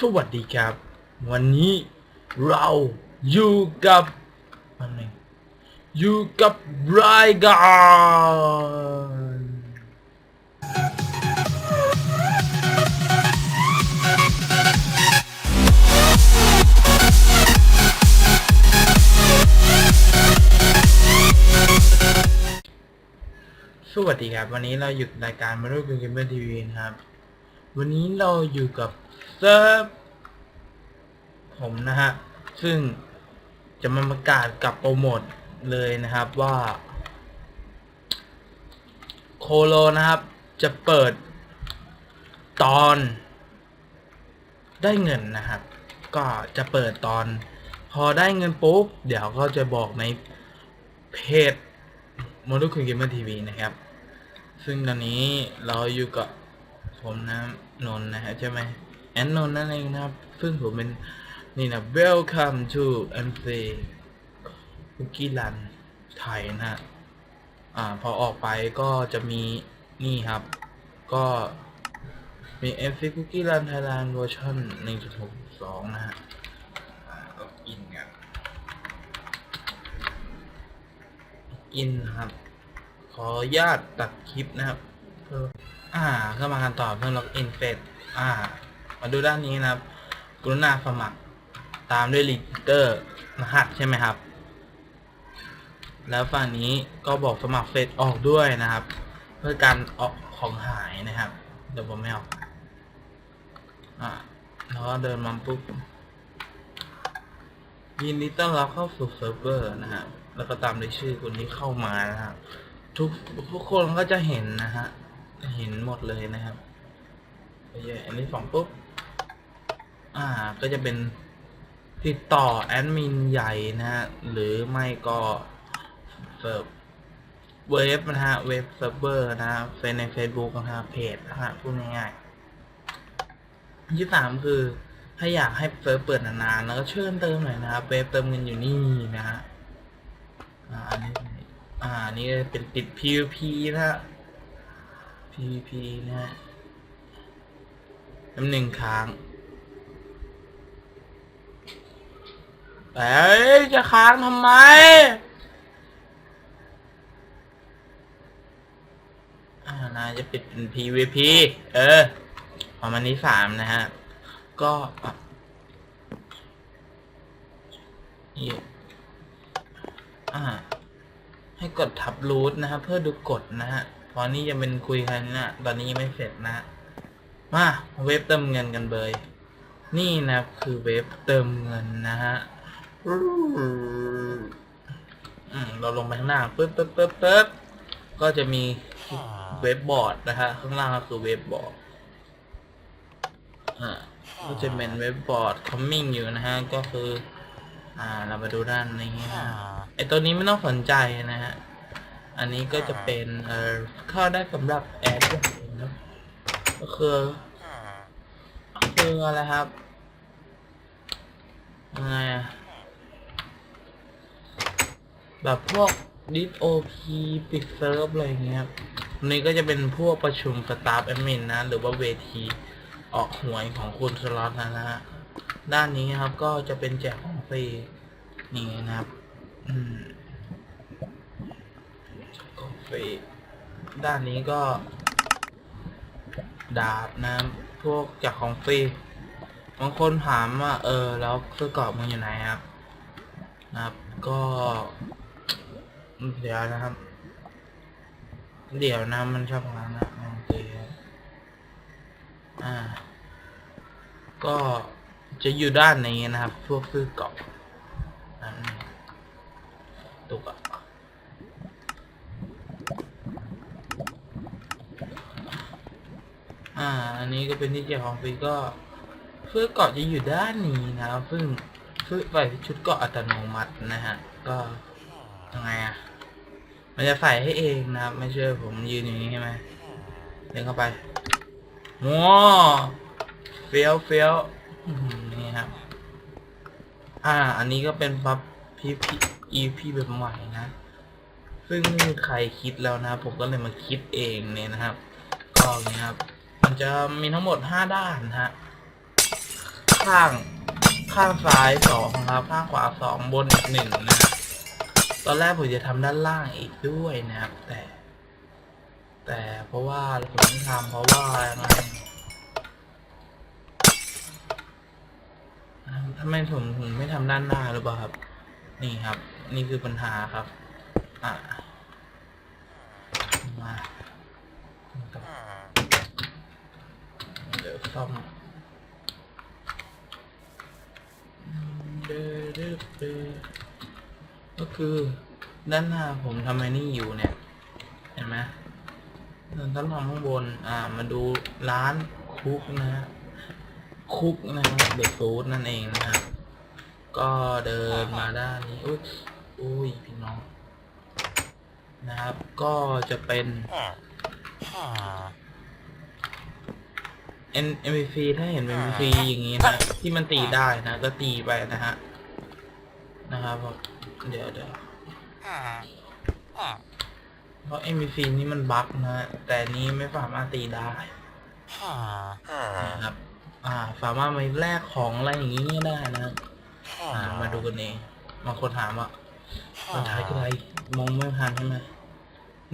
สวัสดีครับ วันนี้เราอยู่กับอันหนึ่งอยู่กับรายการสวัสดีครับ วันนี้เราอยู่กับรายการมาดูเกมเมอร์ทีวีนะครับ วันนี้เราอยู่กับเซิร์ฟผมนะฮะ ซึ่งจะมาประกาศกับโปรโมทเลยนะครับว่า โคโลนะครับ จะเปิดตอนได้เงินนะครับ ก็จะเปิดตอน พอได้เงินปุ๊บ เดี๋ยวก็จะบอกในเพจ m o d u l Gamer TV นะครับ ซึ่งตอนนี้เราอยู่กับผมนะ นนท์นะฮะใช่ไหมแอนนนท์นั่นเองนะครับ ซึ่งผมเป็นนี่นะ Welcome to MC คุกกี้รันไทยนะฮะอ่า พอออกไปก็จะมีนี่ครับ ก็มี MC Cookie Run Thailand เวอร์ชัน1.62 นะฮะอ่าก็อินกันอินนะครับ ขออนุญาตตัดคลิปนะครับ อ่าเข้ามากันต่อเพื่อล็อกอินเฟซอ่า มาดูด้านนี้นะครับ กรุณาสมัคร ตามด้วยลิเตอร์รหัสใช่ไหมครับ แล้วฝั่งนี้ก็บอกสมัครเฟซออกด้วยนะครับ เพื่อการออกของหายนะครับ เดี๋ยวผมไม่ออกอ่าแล้วก็เดินมาปุ๊บยินดีต้อนรับเข้าสู่เซิร์ฟเวอร์นะครับ แล้วก็ตามด้วยชื่อคนที่เข้ามานะครับ ทุกทุกคนก็จะเห็นนะฮะ เห็นหมดเลยนะครับโอเคอันนี้สองปุ๊บ อ่า ก็จะเป็นติดต่อแอดมินใหญ่นะฮะ หรือไม่ก็เซิร์ฟเว็บนะฮะ เว็บเซิร์ฟเวอร์นะฮะเฟซใน Facebook นะฮะ เพจนะฮะ พูดง่ายๆที่สามคือ ถ้าอยากให้เซิร์ฟเปิดนานๆ แล้วก็เชิญเติมหน่อยนะครับ เว็บเติมเงินอยู่นี่นะฮะ อ่า อันนี้ อ่า นี่เป็นติด PVP นะฮะ PVP นะฮะน้ำหนึ่งค้างเอ้ยจะค้างทำไม อ่านาจะปิดเป็น PVP เออประมาณนี้สามนะฮะ ก็อ่าให้กดทับรูทนะครับเพื่อดูกฎนะฮะ ตอนนี้จะเป็นคุยกันนะตอนนี้ยังไม่เสร็จนะมาเว็บเติมเงินกันเบย นี่นะคือเว็บเติมเงินนะฮะอืมเราลงไปข้างหน้าปึ๊บปึ๊บปึ๊บปึ๊บก็จะมีเว็บบอร์ดนะฮะข้างล่างก็คือเว็บบอร์ดอ่าก็จะเป็นเว็บบอร์ด coming อยู่นะฮะก็คือ อ่า เรามาดูด้านนี้นะไอตัวนี้ไม่ต้องสนใจนะฮะ อันนี้ก็จะเป็นเอ่อเข้าได้สำหรับแอดอย่างเองนะก็คือคืออะไรครับยังไงอะแบบพวกดิสโอพีปิดเซิร์ฟอะไรเงี้ยครับอันนี้ก็จะเป็นพวกประชุมสตาฟแอดมินนะ หรือว่าเวทีออกหวยของคุณสล็อตนะนะฮะด้านนี้นะครับก็จะเป็นแจกของฟรีนี่นะครับ อืม กาแฟด้านนี้ก็ ดาบนะพวกจากของฟรีบางคนถามว่า เออ แล้วเสื้อกรอบมันอยู่ไหนครับนะครับ ก็ เดี๋ยวนะครับ เดี๋ยวนะมันชอบงานนะโอเคครับอ่า ก็จะอยู่ด้านนี้นะครับ พวกซื้อกรอบตุกอะ อ่า อันนี้ก็เป็นที่แจกของฟรีก็เสื้อเกาะจะอยู่ด้านนี้นะครับซึ่งซื้อใส่ชุดเกาะอัตโนมัตินะฮะ ก็ยังไงอะ มันจะใส่ให้เองนะครับ ไม่เชื่อผมยืนอย่างนี้ใช่ไหมเดินเข้าไปว้าเฟี้ยวเฟี้ยวนี่ครับ อ่า อันนี้ก็เป็นบัฟพีพีอีพีแบบใหม่นะ ซึ่งไม่มีใครคิดแล้วนะ ผมก็เลยมาคิดเองเนี่ยนะครับ ก็อย่างนี้ครับ มันจะมีทั้งหมดห้าด้านฮะ ข้างข้างซ้ายสองครับ ข้างขวาสองบนอีกหนึ่งนะตอนแรกผมจะทำด้านล่างอีกด้วยนะครับ แต่ แต่เพราะว่าผมไม่ทำเพราะว่ายังไงทำไมผมถึงไม่ทำด้านหน้าหรือเปล่าครับ นี่ครับ นี่คือปัญหาครับ อะมา เดี๋ยวซ่อมเด้อเด้อเด้อก็คือด้านหน้าผมทำไมนี่อยู่เนี่ย เห็นไหมเราต้องมองข้างบน อ่า มาดูร้านคุกนะฮะคุกนะครับเดอะฟูดนั่นเองนะครับ ก็เดินมาด้านนี้อุ้ยอุ้ยพี่น้องนะครับ ก็จะเป็น N MVP ถ้าเห็นเป็น MVP อย่างนี้นะ ที่มันตีได้นะ ก็ตีไปนะฮะ นะครับผมเดี๋ยวเดี๋ยวเพราะ MVP นี่มันบั๊กนะ แต่นี้ไม่สามารถตีได้นะครับ อ่า สามารถมาแลกของอะไรอย่างนี้ได้นะครับอ่ามาดูกันเองบางคนถามว่าเราใช้คืออะไรมองไม่ทันใช่ไหม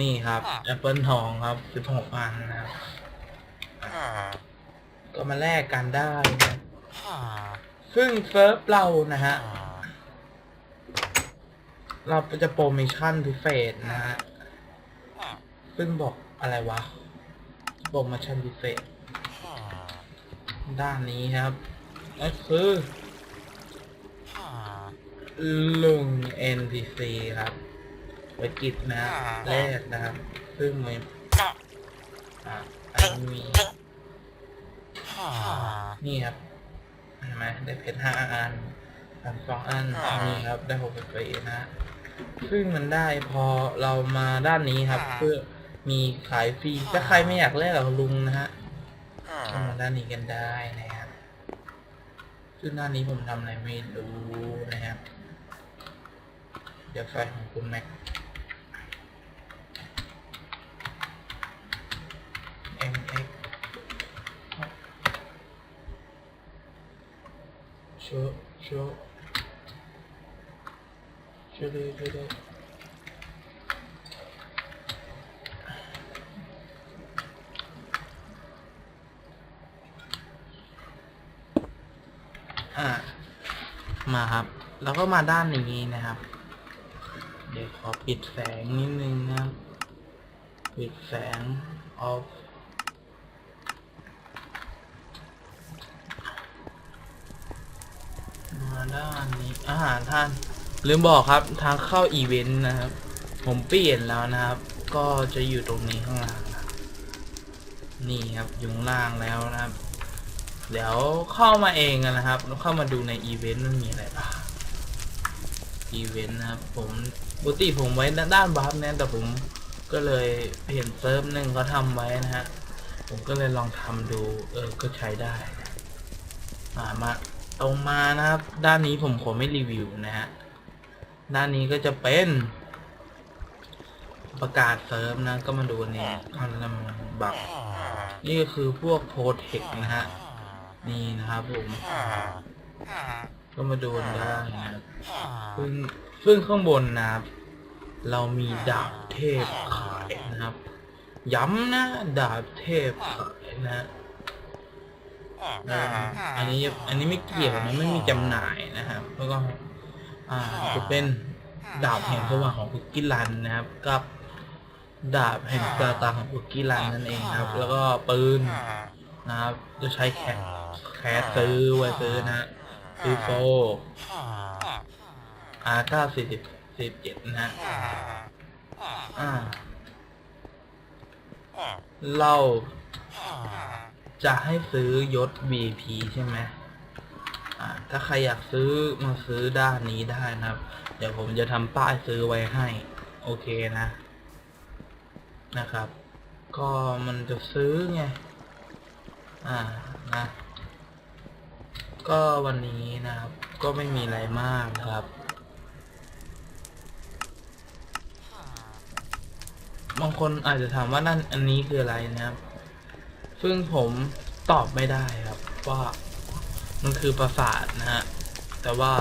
นี่ครับแอปเปิลทองครับสิบหกอันนะครับ ก็มาแลกกันได้นะซึ่งเซิร์ฟเรานะฮะ เราจะโปรโมชั่นพิเศษนะฮะ ซึ่งบอกอะไรวะ โปรโมชั่นพิเศษ ด้านนี้ครับก็คือลุง NPC ครับไวกิจนะแรกนะครับ ซึ่งมีอ่าอันนี้มี นี่ครับเห็นไหมได้เพชรห้าอันอันสองอันนี่ครับได้หกสิบปีนะฮะซึ่งมันได้พอเรามาด้านนี้ครับ เพื่อมีขายฟรีถ้าใครไม่อยากแลกกับลุงนะฮะก็มาด้านนี้กันได้นะครับซึ่งด้านนี้ผมทำอะไรไม่รู้นะครับ เดี๋ยวไฟของคุณแม็ก MX โชว์โชว์โชว์เลยโชว์เลยอ่ามาครับ แล้วก็มาด้านนี้นะครับ เดี๋ยวขอปิดแสงนิดนึงนะครับ ปิดแสง off านนี้อาหารท่าน ลืมบอกครับทางเข้าอีเวนต์นะครับ ผมเปลี่ยนแล้วนะครับ ก็จะอยู่ตรงนี้ข้างล่างนะนี่ครับอยู่ข้างล่างแล้วนะครับ เดี๋ยวเข้ามาเองกันนะครับแล้วเข้ามาดูในอีเวนต์มันมีอะไรบ้างอีเวนต์นะครับ ผมปกติผมไว้ด้านบัฟเนี่ยแต่ผมก็เลยเห็นเซิร์ฟหนึ่งเขาทำไว้นะฮะผมก็เลยลองทำดูเออก็ใช้ได้นะอ่ามา ตรงมานะครับ ด้านนี้ผมขอไม่รีวิวนะฮะ ด้านนี้ก็จะเป็นประกาศเซิร์ฟนะ ก็มาดูนี่อันนั้นบัก นี่ก็คือพวกโพเทคนะฮะ นี่นะครับผม ก็มาดูกันได้นะครับซึ่งซึ่งข้างบนนะครับ เรามีดาบเทพขายนะครับ ย้ำนะ ดาบเทพขายนะ ฮะอ่าอันนี้อันนี้ไม่เกี่ยวนะไม่มีจำหน่ายนะครับ แล้วก็อ่าจะเป็นดาบแห่งสว่างของคุกกี้รันนะครับ กับดาบแห่งซาตานของคุกกี้รันนั่นเองครับ แล้วก็ปืนนะครับจะใช้แคสแคสซื้อไว้ซื้อนะฮะซื้อโฟอาเก้าสี่สิบสี่เจ็ดนะฮะอ่าเรา จะให้ซื้อยศ VP ใช่ไหมอ่าถ้าใครอยากซื้อมาซื้อด้านนี้ได้นะครับ เดี๋ยวผมจะทำป้ายซื้อไว้ให้ โอเคนะ นะครับ ก็มันจะซื้อไง อ่านะ ก็วันนี้นะครับ ก็ไม่มีอะไรมากนะครับบางคนอาจจะถามว่านั่นอันนี้คืออะไรนะครับ ซึ่งผมตอบไม่ได้ครับว่ามันคือปราสาทนะฮะ แต่ว่า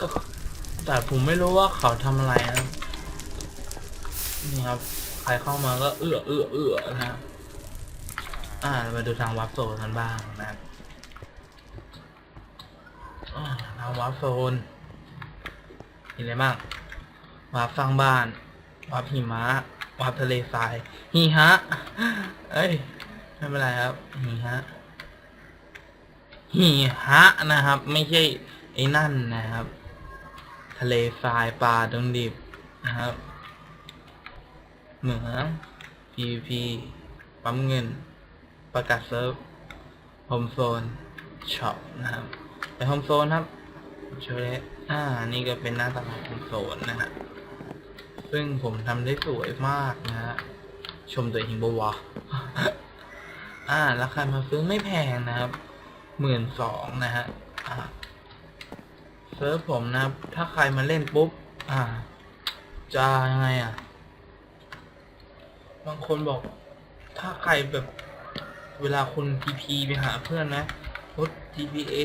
ก็แต่ผมไม่รู้ว่าเขาทำอะไรนะนี่ครับ ใครเข้ามาก็เอื้อเอื้อเอื้อนะ อ่ามาดูทางวับโซนกันบ้างนะครับทางวับโซนมีอะไรบ้างวับสร้างบ้านวับหิมะ วับทะเลทรายฮีฮะ เอ้ยไม่เป็นไรครับฮีฮะฮีฮะนะครับ ไม่ใช่ไอ้นั่นนะครับ ทะเลทรายปลาดงดิบนะครับ เหมือง PVP ปั๊มเงิน ประกาศเซิร์ฟโฮมโซนช็อปนะครับไปโฮมโซนครับโชว์เลยอ่า นี่ก็เป็นหน้าตลาดโฮมโซนนะฮะ ซึ่งผมทำได้สวยมากนะฮะ ชมตัวเองบวะอ่า ราคามาซื้อไม่แพงนะครับหมื่นสองนะฮะเซิร์ฟผมนะครับ ถ้าใครมาเล่นปุ๊บ อ่า จะยังไงอะ บางคนบอก ถ้าใครแบบเวลาคุณ TP ไปหาเพื่อนนะรถ TPA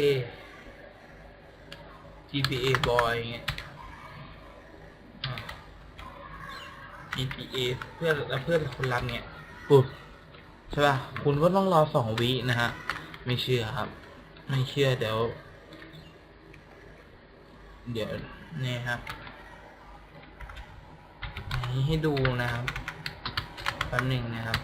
TPA boy อย่างเงี้ยอ่า TPA เพื่อนแล้วเพื่อนคนรักเนี่ยปุ๊บใช่ป่ะคุณก็ต้องรอสองวินะฮะ ไม่เชื่อครับ ไม่เชื่อเดี๋ยว เดี๋ยวนี่ครับให้ดูนะครับแป๊บหนึ่งนะครับ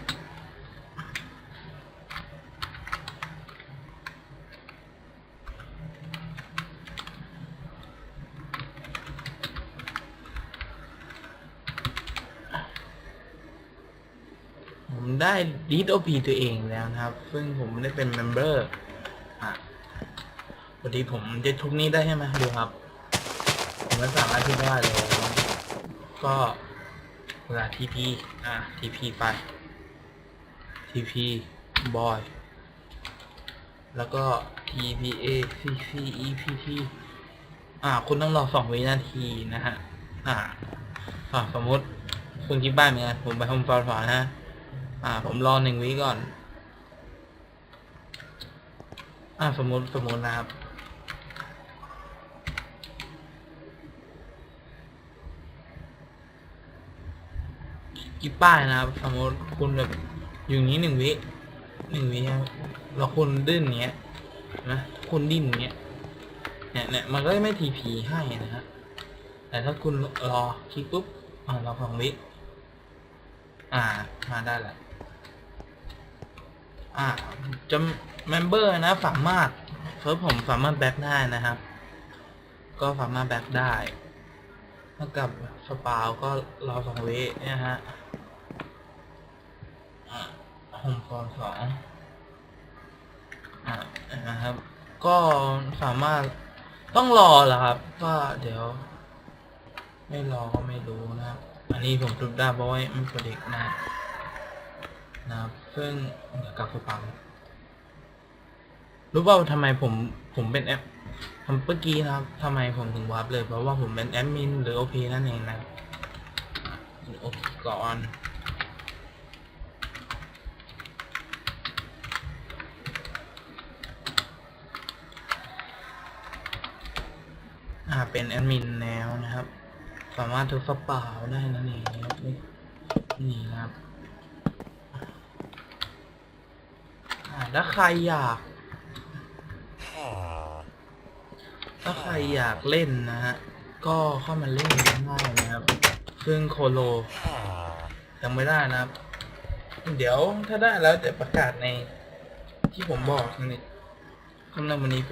ได้ดีดโอพีตัวเองแล้วนะครับ ซึ่งผมไม่ได้เป็นเมมเบอร์อะพอดีผมจะทุกนี้ได้ใช่ไหมดูครับ ผมไม่สามารถที่ได้เลย ก็เวลา TP อะ TP ไป TP boy แล้วก็ TPA CC EPT อ่า คุณต้องรอสองวินาทีนะฮะ อ่า อ่า สมมติคุณคิดบ้านเหมือนกันผมไปโฮมฟอนฝานะ อ่า ผมรอหนึ่งวิก่อน อ่าสมมติสมมตินะครับกี่ป้ายนะครับ สมมติคุณแบบอยู่างนี้หนึ่งวิหนึ่งวิครับแล้วคุณดิ้นเนี้ยนะคุณดิ้นเนี้ยเนี่ยเนี่ยมันก็ไม่ทีพีให้นะฮะแต่ถ้าคุณรอคลิกปุ๊บอ่ารอสองวิอ่ามาได้แหละ อ่าจะเมมเบอร์นะสามารถเฟิร์ผมสามารถแบ็กได้นะครับ ก็สามารถแบ็กได้เท่ากับสปาวก็รอสองวินะฮะโฮมฟอนสองอ่านะครับ ก็สามารถต้องรอแหละครับ ก็เดี๋ยว ไม่รอก็ไม่รู้นะครับอันนี้ผมทุบได้เพราะว่าไม่โปรเด็กนะ นะครับซึ่งเดี๋ยวกลับไปฟังรู้เปล่าทำไมผมผมเป็นแอปทำเมื่อกี้นะครับทำไมผมถึงวาร์ปเลย เพราะว่าผมเป็นแอดมินหรือโอพีนั่นเองนะโอเคก่อนอ่าเป็นแอดมินแล้วนะครับ สามารถทุกสปาวได้นั่นเองครับนี่นะครับ อ่าถ้าใครอยากถ้าใครอยากเล่นนะฮะ ก็เข้ามาเล่นง่ายๆนะครับ ซึ่งโคโลยังไม่ได้นะครับ เดี๋ยวถ้าได้แล้วจะประกาศในที่ผมบอกนี่สำหรับวันนี้